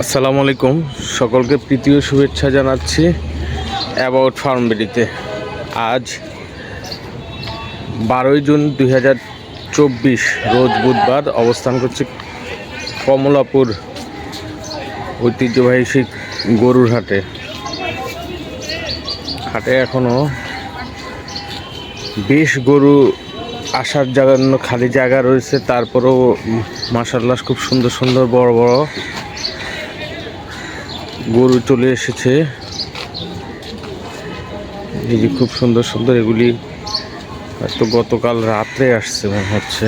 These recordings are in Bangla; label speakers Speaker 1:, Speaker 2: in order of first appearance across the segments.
Speaker 1: আসসালামু আলাইকুম। সকলকে প্রীতীয় শুভেচ্ছা জানাচ্ছি অ্যাবাউট ফার্ম বেডিতে। আজ বারোই জুন দুই হাজার চব্বিশ, রোজ বুধবার অবস্থান করছি কমলাপুর ঐতিহ্যবাহী সেই গরুর হাটে। হাটে এখনও বেশ গরু আসার জন্য খালি জায়গা রয়েছে, তারপরেও মাসাল্লাহ খুব সুন্দর সুন্দর বড় বড় গরু চলে এসেছে। এই যে খুব সুন্দর সুন্দর এগুলি হয়তো গতকাল রাত্রে আসছে মনে হচ্ছে।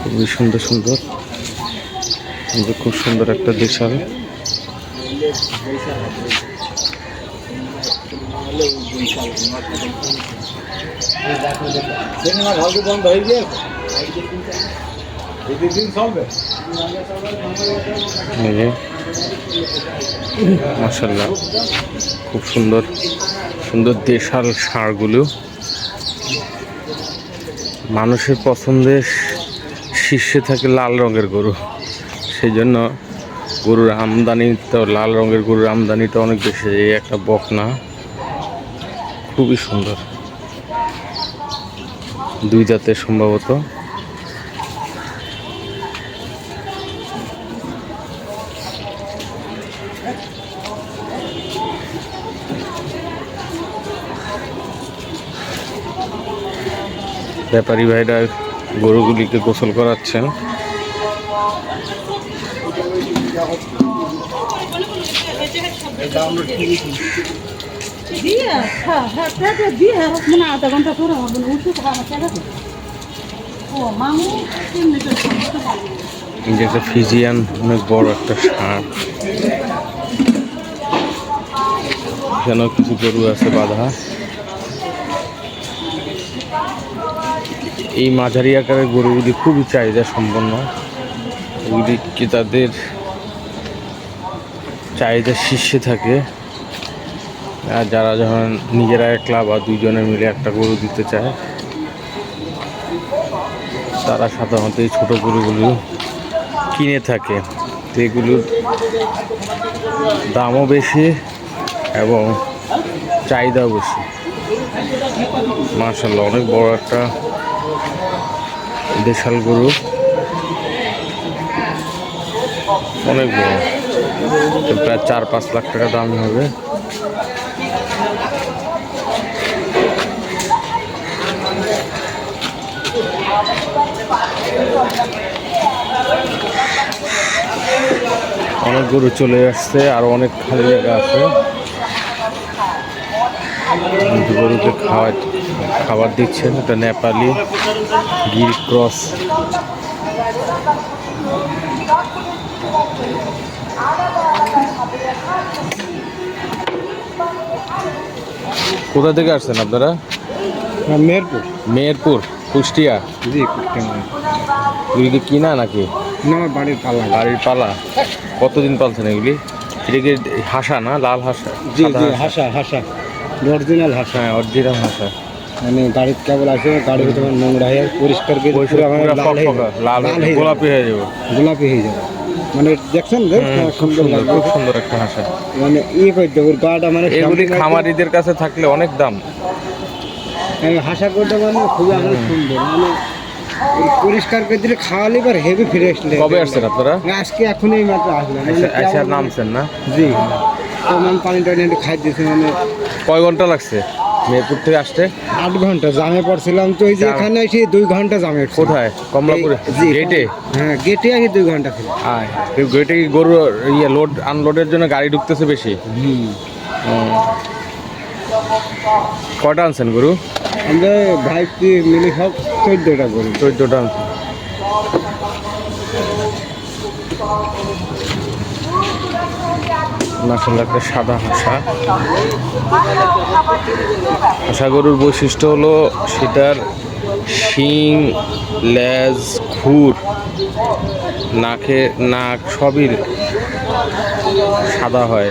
Speaker 1: খুবই সুন্দর সুন্দর। খুব সুন্দর একটা দেশাল।
Speaker 2: বন্ধ হয়ে গিয়েছে এই দিন চলবে
Speaker 1: এই যে মাসাল্লাহ খুব সুন্দর সুন্দর দেশাল ষাঁড়গুলো মানুষের পছন্দের শীর্ষে থাকে লাল রঙের গরু সেই জন্য গরুর আমদানি তো লাল রঙের গরুর আমদানিটা অনেক বেশি এই একটা বকনা খুবই সুন্দর দুই জাতের সম্ভবত ব্যাপারী ভাইরা গরুগুলিকে গোসল করাচ্ছেন
Speaker 3: দিয়ে হ্যাঁ হ্যাঁ পেটে দিয়ে মানে আধা ঘণ্টা পরে হবে উঠে খাওয়া টাকা ও মামু তিন মিনিটের সময় পারবে
Speaker 1: এই যে একটা ফিজিয়ান অনেক বড় একটা ষাঁড় এখানেও কিছু গরু আছে বাঁধা। এই মাঝারি আকারের গরুগুলি খুবই চাহিদা সম্পন্ন। এগুলি ক্রেতাদের চাহিদা শীর্ষে থাকে। আর যারা যখন নিজেরা একলা বা দুইজনে মিলে একটা গরু দিতে চায়, তারা সাধারণত এই ছোটো গরুগুলো কিনে থাকে। এগুলোর দামও বেশি এবং চাহিদাও বেশি। মার্শাল্লাহ অনেক বড় একটা দেশাল গরু। অনেক বড়। প্রায় চার পাঁচ লাখ টাকা দাম হবে। অনেক গরু চলে আসছে, আর অনেক খালি জায়গা আছে। গরুকে খাওয়া খাবার দিচ্ছেন এটা নেপালি গির ক্রস। কোথা থেকে আসছেন আপনারা?
Speaker 2: মেহেরপুর।
Speaker 1: মেহেরপুর কুষ্টিয়া।
Speaker 2: জি কুষ্টিয়া।
Speaker 1: কি কিনা নাকি?
Speaker 2: না বাড়ির পাল্লা
Speaker 1: বাড়ির পালা। কতদিন পালছেন এগুলি? এটা কি হাসা না লাল হাসা?
Speaker 2: জি জি
Speaker 1: হাসা?
Speaker 2: হাসা অরিজিনাল হাসা।
Speaker 1: হ্যাঁ অরিজিনাল হাসা।
Speaker 2: মানে গাড়ির কেবল আসে গাড়ি তোমার নোংরা হয়ে পরিষ্কার করে লাল হয়ে
Speaker 1: গোলাপি হয়ে যাবে।
Speaker 2: গোলাপি হয়ে যাবে। মানে দেখছেন
Speaker 1: খুব
Speaker 2: সুন্দর
Speaker 1: খুব সুন্দর একটা হাসা।
Speaker 2: মানে ইয়ে করতে ওর গাটা মানে
Speaker 1: এগুলি খামারিদের কাছে থাকলে অনেক দাম।
Speaker 2: এই হাসা করতে মানে খুবই আমার সুন্দর। মানে পরিষ্কার করে দিলে খাওয়ালে এবার হেভি ফ্রেশ লাগে
Speaker 1: কবে আসছেন আপনারা?
Speaker 2: আজকে এখনই মাত্র আসলাম। মানে
Speaker 1: আচ্ছা আচ্ছা নামছেন না?
Speaker 2: জি। তো মানে পানি টানি একটু খাই দিয়েছি মানে
Speaker 1: কয় ঘণ্টা লাগছে? মেহেরপুর থেকে আসতে
Speaker 2: আট ঘণ্টা জামে পড়ছিলাম তো ওই যে এখানে এসে দুই ঘণ্টা জামে
Speaker 1: কোথায়? কমলাপুরে? গেটে
Speaker 2: হ্যাঁ গেটে আগে দুই ঘণ্টা ছিল
Speaker 1: আয় গেটে কি গরু ইয়ে লোড আনলোডের জন্য গাড়ি ঢুকতেছে বেশি?
Speaker 2: হুম।
Speaker 1: হুম। আনছেন গরু?
Speaker 2: আমরা ভাই কি মিলে সব চোদ্দটা করি
Speaker 1: চোদ্দটা আনছেন। মাসাল্লাহ একটা সাদা হাসা হাসা গরুর বৈশিষ্ট্য হলো সেটার শিং, লেজ, খুর, নাকে নাক সবই সাদা হয়।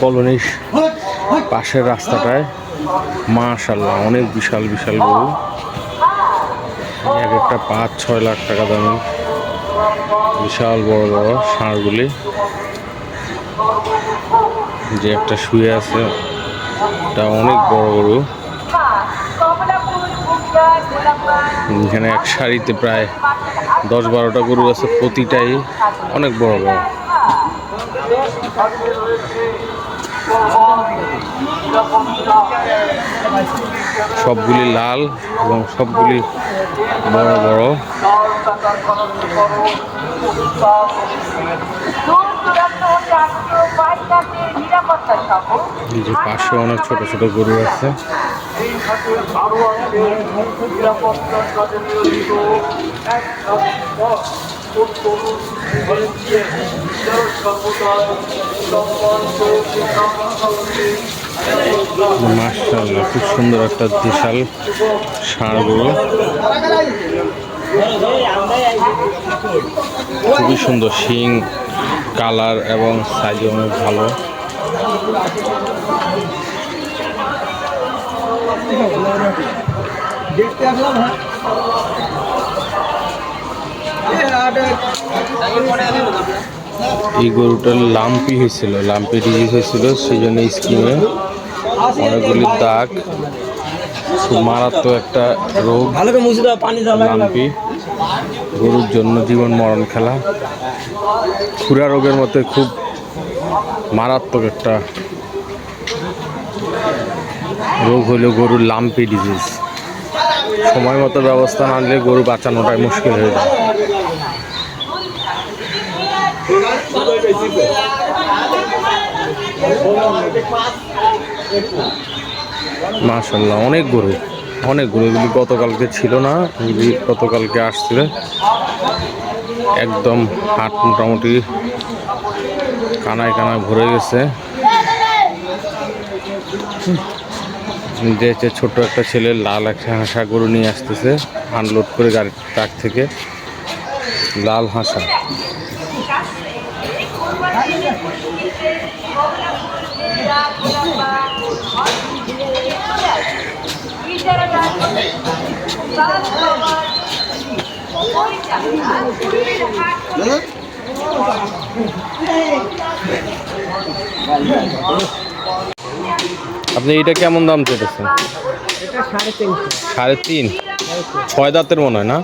Speaker 1: কলোনির পাশের রাস্তাটায়। মাশাল্লাহ অনেক বিশাল বিশাল গরু। এক একটা পাঁচ, ছয় লাখ টাকা দামি। বিশাল বড় বড় ষাঁড়গুলি। যে একটা শুয়ে আছে, এটা অনেক বড় গরু। এখানে এক সারিতে প্রায় দশ বারোটা গরু আছে, প্রতিটাই অনেক বড় বড়। সবগুলি লাল এবং সবগুলি বড় বড়। যে পাশে অনেক ছোট ছোট গরু আছে। মার্শাল্লাহ খুব সুন্দর একটা বিশাল ষাঁড় গরু খুবই সুন্দর শিং, কালার এবং সাইজ অনেক ভালো
Speaker 2: দেখতে আসলাম হ্যাঁ। এই
Speaker 1: গরুটার লাম্পি হয়েছিল, লাম্পি ডিজিজ হয়েছিল সেই জন্য স্কিমে অনেকগুলি দাগ মারাত্মক একটা রোগ, লাম্পি। গরুর জন্য জীবন মরণ খেলা। খুরা রোগের মতো খুব মারাত্মক একটা রোগ হলো গরুর লাম্পি ডিজিজ সময় মতো ব্যবস্থা না নিলে গরু বাঁচানোটাই মুশকিল হয়ে যায়। মাশাল্লাহ অনেক গরু অনেক গরু, এগুলি গতকালকে ছিল না, এগুলি গতকালকে আসছিল। একদম হাট মোটামুটি কানায় কানায় ভরে গেছে। দেখছে ছোট একটা ছেলে লাল একটা হাঁসা গরু নিয়ে আসতেছে, আনলোড করে গাড়ির ট্রাক থেকে। লাল হাঁসা। আপনি এটা কেমন দাম চেয়েছেন
Speaker 2: সাড়ে
Speaker 1: তিন? ছয় দাঁতের মনে হয় না?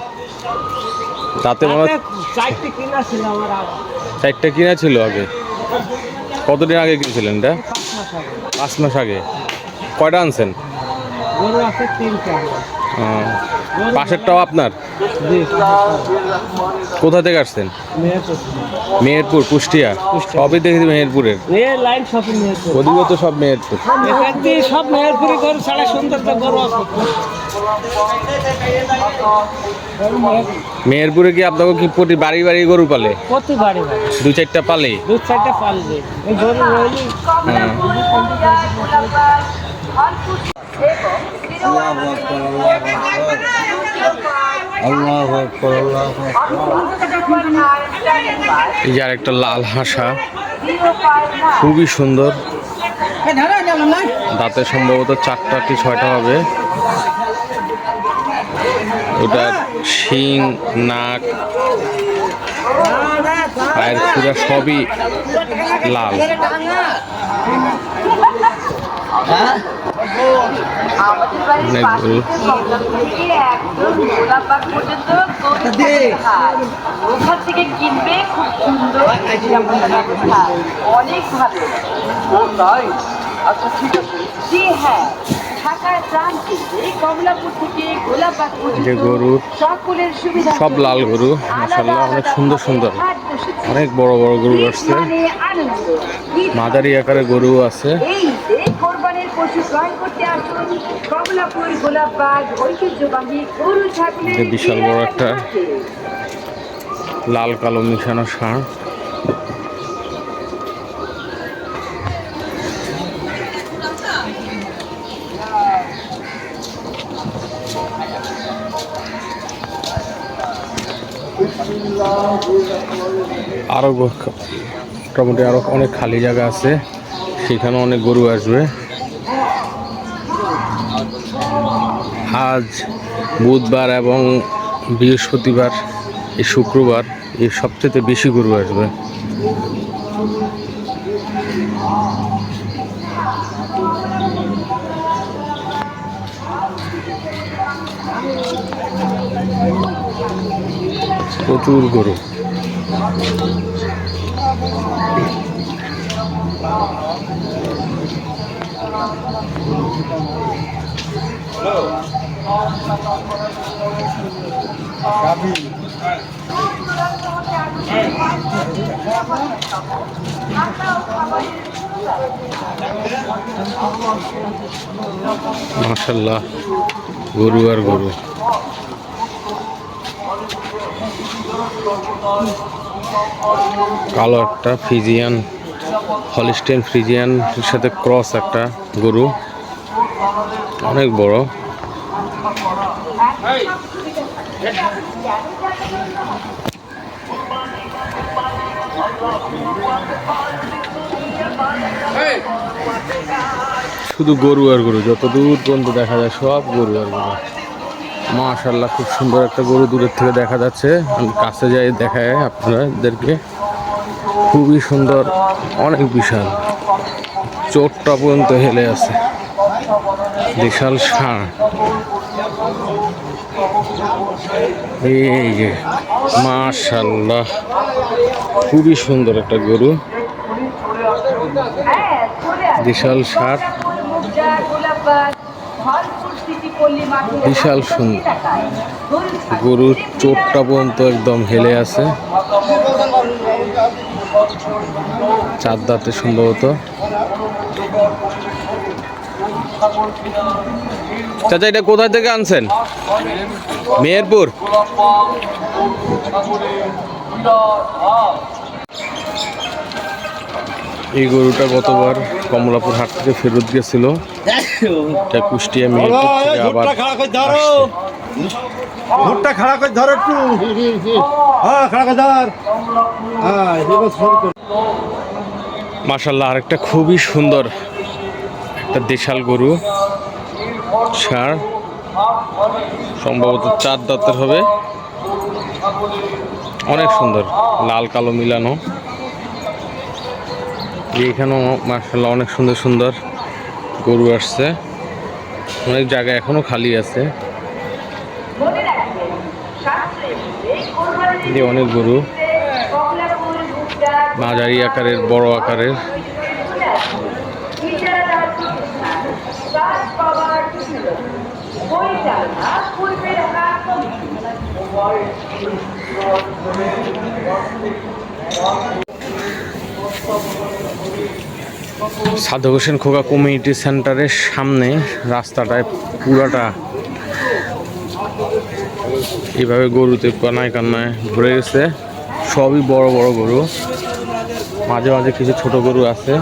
Speaker 1: দাঁতের মনে হয়
Speaker 2: চারটে কিনা ছিল
Speaker 1: আগে। কতদিন আগে কিনছিলেন এটা?
Speaker 2: পাঁচ মাস আগে।
Speaker 1: পাঁচ মাস আগে। কয়টা আনছেন? পাশেরটাও আপনার? কোথা থেকে আসছেন? মেহেরপুর। কুষ্টিয়া। সবই দেখেছি মেহেরপুরের?
Speaker 2: মেয়েরপুর
Speaker 1: তো সব মেহেরপুর।
Speaker 2: সব মেয়েরপুরি গরু ছাড়া সুন্দর গরু আছে।
Speaker 1: মেহেরপুরে কি আপনাকে কি প্রতি বাড়ি বাড়ি গরু পালে?
Speaker 2: বাড়ি
Speaker 1: দু চারটা পালে?
Speaker 2: দু চারটা গরু রইলি
Speaker 1: হ্যাঁ।
Speaker 2: আল্লাহ আল্লাহ
Speaker 1: এই যে আরেকটা লাল হাসা, খুবই সুন্দর। দাঁতে সম্ভবত চারটা কি ছয়টা হবে। ওটার শিং, নাক, পায়ের খুঁড়া সবই লাল।
Speaker 4: আমাদের বাড়ির
Speaker 1: অনেক
Speaker 4: পাশে
Speaker 1: গরু।
Speaker 4: কমলা থেকে একদম গোলাপবাগ পর্যন্ত গরু হাট। ওখান থেকে কিনবে খুব সুন্দর অনেক ভালো।
Speaker 5: আচ্ছা ঠিক আছে।
Speaker 4: জি হ্যাঁ। ঢাকার প্রান্তে এই কমলাপুর থেকে গোলাপবাগ
Speaker 1: যে
Speaker 4: সুবিধা
Speaker 1: সব লাল গরু মাসাল্লাহ অনেক সুন্দর সুন্দর। অনেক বড় বড় গরু আসছে। মাদারি আকারে গরু আছে।
Speaker 4: কমলাপুর গোলাপবাগ ঐতিহ্যবাহী গরু ছাগলের
Speaker 1: বিশাল বড় একটা লাল কালো মিশানো সার আরও মোটামুটি আরও অনেক খালি জায়গা আছে। সেখানে অনেক গরু আসবে। আজ বুধবার এবং বৃহস্পতিবার এই শুক্রবার এই সবচেয়ে বেশি গরু আসবে। প্রচুর গরু। মাশাল্লাহ গরু আর গরু। কালো একটা ফ্রিজিয়ান হলিস্টেন ফ্রিজিয়ান সাথে ক্রস একটা গরু। অনেক বড়। শুধু গরু আর গরু যত দূর পর্যন্ত দেখা যায় সব গরু আর গরু। মাশাল্লাহ খুব সুন্দর একটা গরু দূরের থেকে দেখা যাচ্ছে। আমি কাছে যাই দেখায় আপনাদেরকে। খুবই সুন্দর, অনেক বিশাল। চোটটা পর্যন্ত হেলে আছে। বিশাল ষাঁড় এই যে, মাশাল্লাহ। খুবই সুন্দর একটা গরু। বিশাল ষাঁড় বিশাল সুন্দর। গরুর চোটটা পর্যন্ত একদম হেলে আছে। চার দাঁতে সম্ভবত। চাচা এটা কোথায় থেকে আনছেন? মেহেরপুর। এই গরুটা গতবার কমলাপুর হাট থেকে ফেরত গেছিল। এটা কুষ্টিয়া মেহেরপুর থেকে আবার আসছে।
Speaker 2: ভুট্টা খাড়া করে ধর একটু। হ্যাঁ খাড়া করে ধর। হ্যাঁ কর।
Speaker 1: মাশাল্লাহ আরেকটা খুবই সুন্দর একটা দেশাল গরু। ষাঁড় সম্ভবত চার দাঁতের হবে। অনেক সুন্দর, লাল, কালো, মিলানো। এইখানেও মার্শাল্লাহ অনেক সুন্দর সুন্দর গরু আসছে। অনেক জায়গা এখনও খালি আছে। অনেক গরু। মাঝারি আকারের, বড় আকারের। সাধু হোসেন খোকা কমিউনিটি সেন্টারের সামনে রাস্তাটায় পুরাটা এইভাবে গরুতে কানায় কান্নায় ভরে গেছে। সবই বড় বড় গরু। মাঝে মাঝে কিছু ছোট গরু আছে।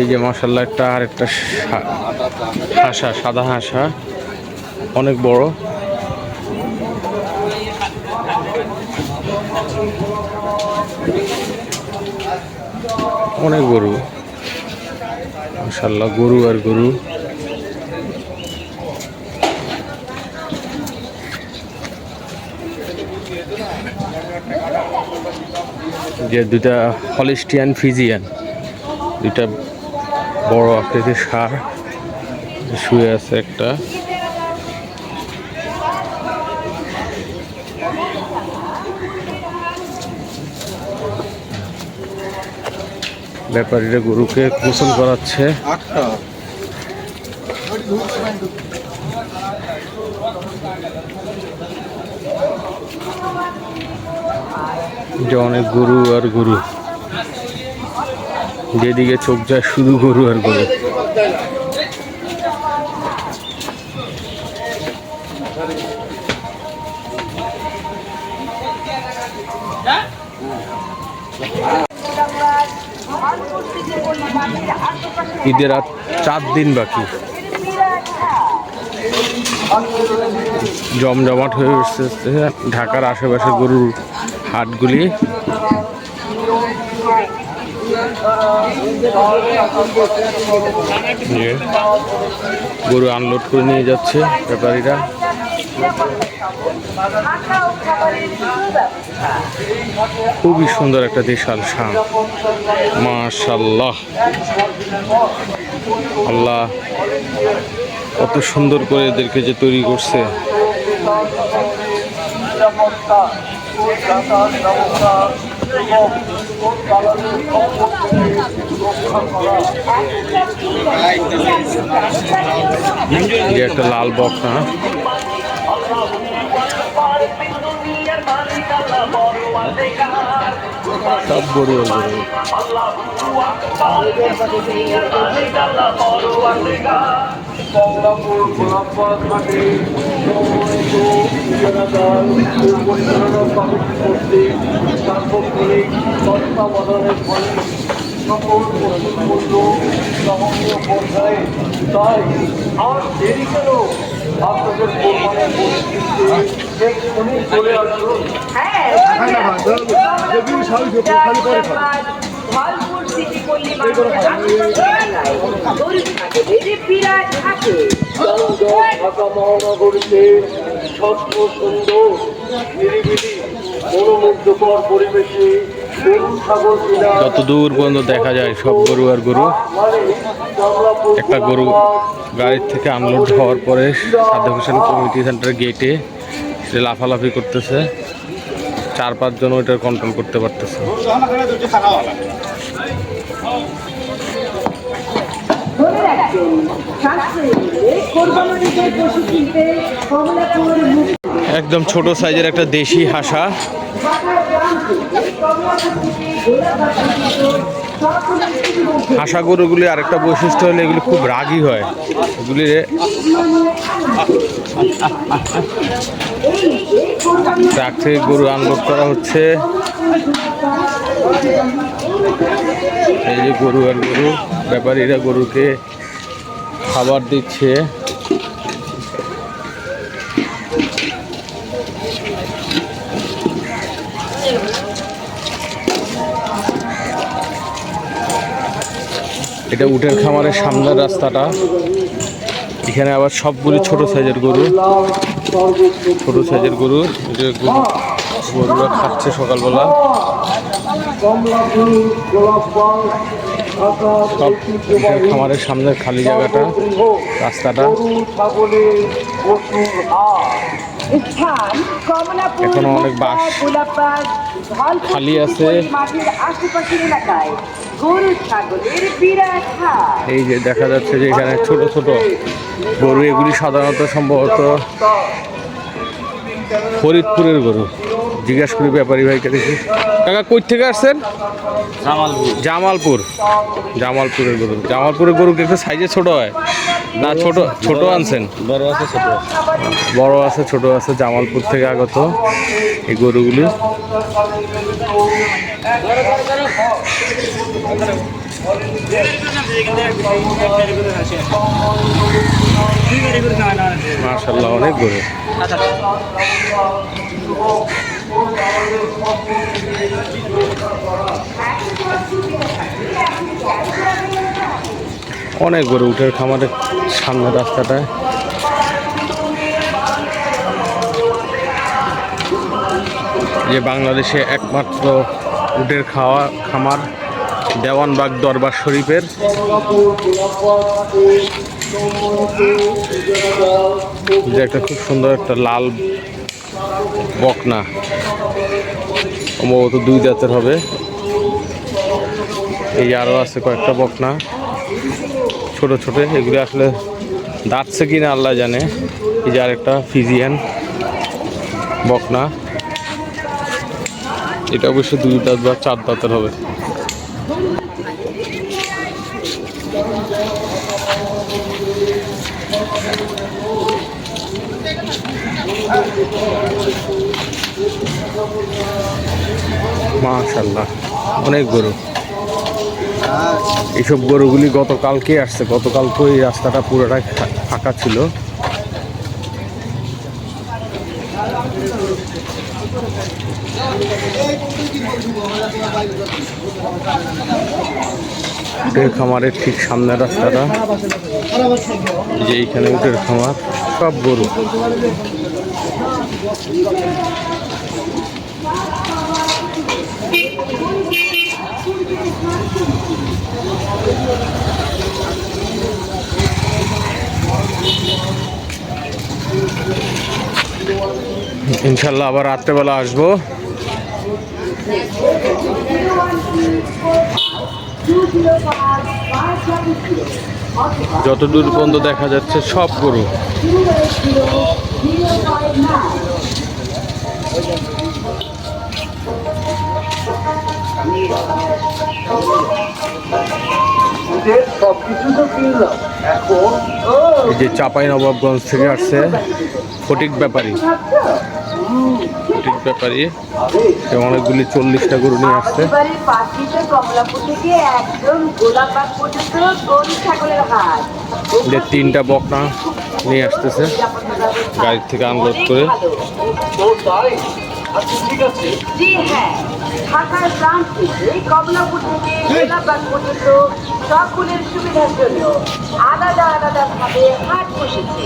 Speaker 1: এই যে মাসাল্লাহ একটা আর একটা হাঁসা, সাদা হাঁসা। অনেক বড়। অনেক গরু। মাসাল্লাহ গরু আর গরু। যে দুটা হলিস্টিয়ান ফিজিয়ান, দুইটা বড় আকৃতির সার শুয়ে আছে একটা। ব্যাপারীরা গরুকে গোসল করাচ্ছে। যে অনেক গরু আর গরু। যেদিকে চোখ যায় শুধু গরু আর গরু। ঈদের আর চার দিন বাকি। জমজমাট হয়ে উঠছে, ঢাকার আশেপাশে গরুর হাটগুলি যে গরু আনলোড করে নিয়ে যাচ্ছে ব্যাপারীরা। খুবই সুন্দর একটা বিশাল শান। মাশাল্লাহ আল্লাহ কত সুন্দর করে এদেরকে যে তৈরি করছে।
Speaker 5: এবং ও চালানোর সম্পর্কে রক্ষা করা
Speaker 1: যে একটা লাল বকনা সব গরু আর গরু
Speaker 5: তত্ত্বাবধানের ফলে সকল পর্যায়ে তাই আর দেরি কেন আপনাদের কোরবানের পরিস্থিতিতে এক্ষুনি চলে আসুন
Speaker 4: ফলপুর
Speaker 1: যত দূর পর্যন্ত দেখা যায়, সব গরু আর গরু। একটা গরু গাড়ির থেকে আনলোড হওয়ার পরে সাদ্দ হোসেন কমিটি সেন্টার গেটে সে লাফালাফি করতেছে। চার পাঁচজন ওইটা কন্ট্রোল করতে পারতেছে।
Speaker 4: কমলাপুর
Speaker 1: একদম ছোট সাইজের একটা দেশি হাসা। হাসা গরুগুলি আরেকটা বৈশিষ্ট্য হলে এগুলি খুব রাগী হয়। এগুলি ট্রাক থেকে গরু আনলোড করা হচ্ছে। এই যে গরু আর গরু। ব্যাপারীরা গরুকে খাবার দিচ্ছে। এটা উটের খামারের সামনের রাস্তাটা। এখানে আবার সবগুলি ছোট সাইজের গরু। ছোট সাইজের গরু, গরুরা খাচ্ছে সকালবেলা। সব খামারের সামনের খালি জায়গাটা, রাস্তাটা এখনও অনেক বাস খালি আছে। এই যে দেখা যাচ্ছে যে এখানে ছোট ছোট গরু, এগুলি সাধারণত সম্ভবত ফরিদপুরের গরু জিজ্ঞাসা করি ব্যাপারী ভাইকে দেখি। কাকা কই থেকে আসছেন? জামালপুর। জামালপুরের গরু। জামালপুরের গরু কি একটু সাইজে ছোট হয়? না ছোট ছোট আনছেন? বড় আছে ছোট বড় আছে ছোট আছে জামালপুর থেকে আগত এই গরুগুলি। মাশাল্লাহ অনেক গরু। অনেক গরু উঠের খামারের সামনে রাস্তাটায়। যে বাংলাদেশে একমাত্র উটের খাওয়া, খামার, দেওয়ানবাগ দরবার শরীফের। যে একটা খুব সুন্দর একটা লাল বকনা। সম্ভবত দুই জাতের হবে। এই আরও আছে কয়েকটা বকনা। ছোট ছোট, এগুলো আসলে দাঁতছে কি না আল্লাহ জানে। এই যে আরেকটা ফিজিয়ান বকনা। এটা অবশ্যই দুই দাঁত বা চার দাঁতের হবে। মাশাল্লাহ অনেক গরু। এইসব গরুগুলি গতকালকে আসছে গতকালকে এই রাস্তাটা পুরোটাই ফাঁকা ছিল। খামারের ঠিক সামনের রাস্তাটা যে এইখানে উটের খামার, সব গরু। ইনশাল্লাহ আবার রাত্রেবেলা আসব। যত দূর পর্যন্ত দেখা যাচ্ছে সব গরু
Speaker 5: ঈদের সব কিছু তো কিনলাম এখন ও
Speaker 1: এই যে চাপাই নবাবগঞ্জ থেকে আসছে ফটিক ব্যাপারী। ফটিক ব্যাপারী। অনেকগুলি চল্লিশটা গরু নিয়ে আসছে। তিনটা বকনা নিয়ে আসতেছে। গাড়ি থেকে আনলোড করে।
Speaker 4: হ্যাঁ। সুবিধার জন্য আলাদা আলাদা ভাবে হাট বসেছে।